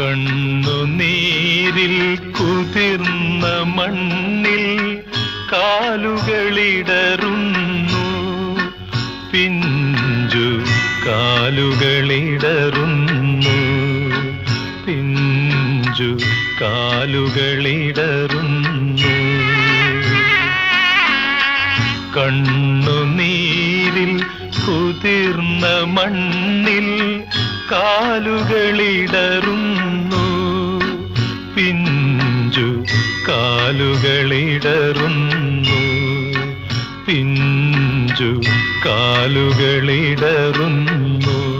കണ്ണുനീരിൽ കുതിർന്ന മണ്ണിൽ കാലുകളിടറുന്നു. പിഞ്ചു കാലുകളിടറുന്നു. പിഞ്ചു കാലുകളിടറുന്നു. കണ്ണുനീരിൽ കുതിർന്ന മണ്ണിൽ കാലുകളിടറുന്നു. പിഞ്ചു കാലുകളിടറുന്നു. പിഞ്ചു കാലുകളിടറുന്നു.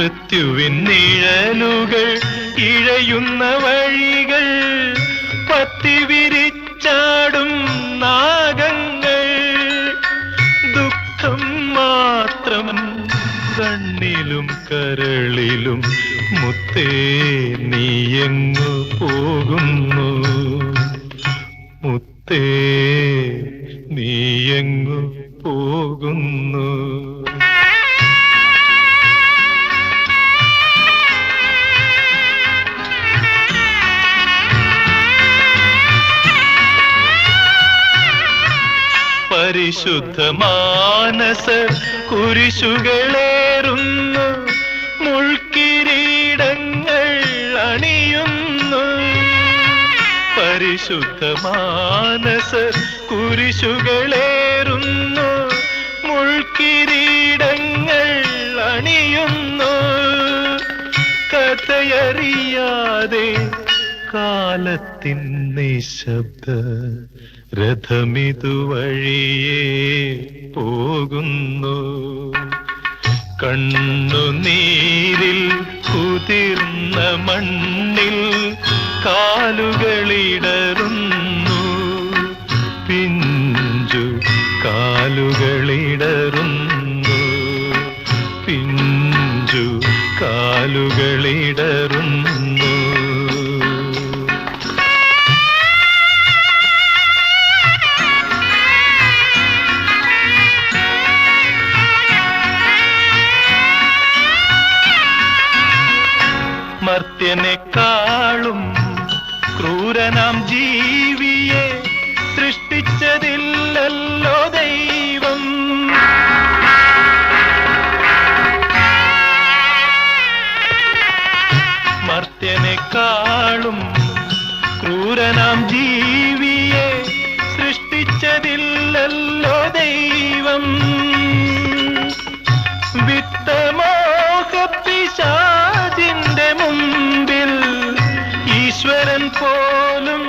മൃത്യുവിൻ നിഴലുകൾ ഇഴയുന്ന വഴികൾ പത്തിവിരിച്ചാടും നാഗങ്ങൾ. ദുഃഖം മാത്രം കണ്ണിലും കരളിലും മുത്തേ നീയെങ്ങു പോകുന്നു? മുത്തേ നീയെങ്ങു പരിശുദ്ധ മാനസ കുരിശുകളേറുന്നു. മുൾക്കിരീടങ്ങൾ അണിയുന്നു. പരിശുദ്ധ മാനസ കുരിശുകളേറുന്നു. മുൾക്കിരീടങ്ങൾ അണിയുന്നു. കഥയറിയാതെ കാലത്തിൻ നിശബ്ദ രഥമിതുവഴിയേ പോകുന്നു. കണ്ണുനീരിൽ കുതിർന്ന മണ്ണിൽ കാലുകളിടറുന്നു. പിഞ്ചു കാലുകളിടറുന്നു. പിഞ്ചു കാലുകളിടറുന്നു. മർത്യനെക്കാളും ക്രൂരനാം ജീവിയെ സൃഷ്ടിച്ചതില്ലല്ലോ ദൈവം. മർത്യനെക്കാളും ക്രൂരനാം ജീവിയെ സൃഷ്ടിച്ചതില്ലല്ലോ ദൈവം. தரன் போலும்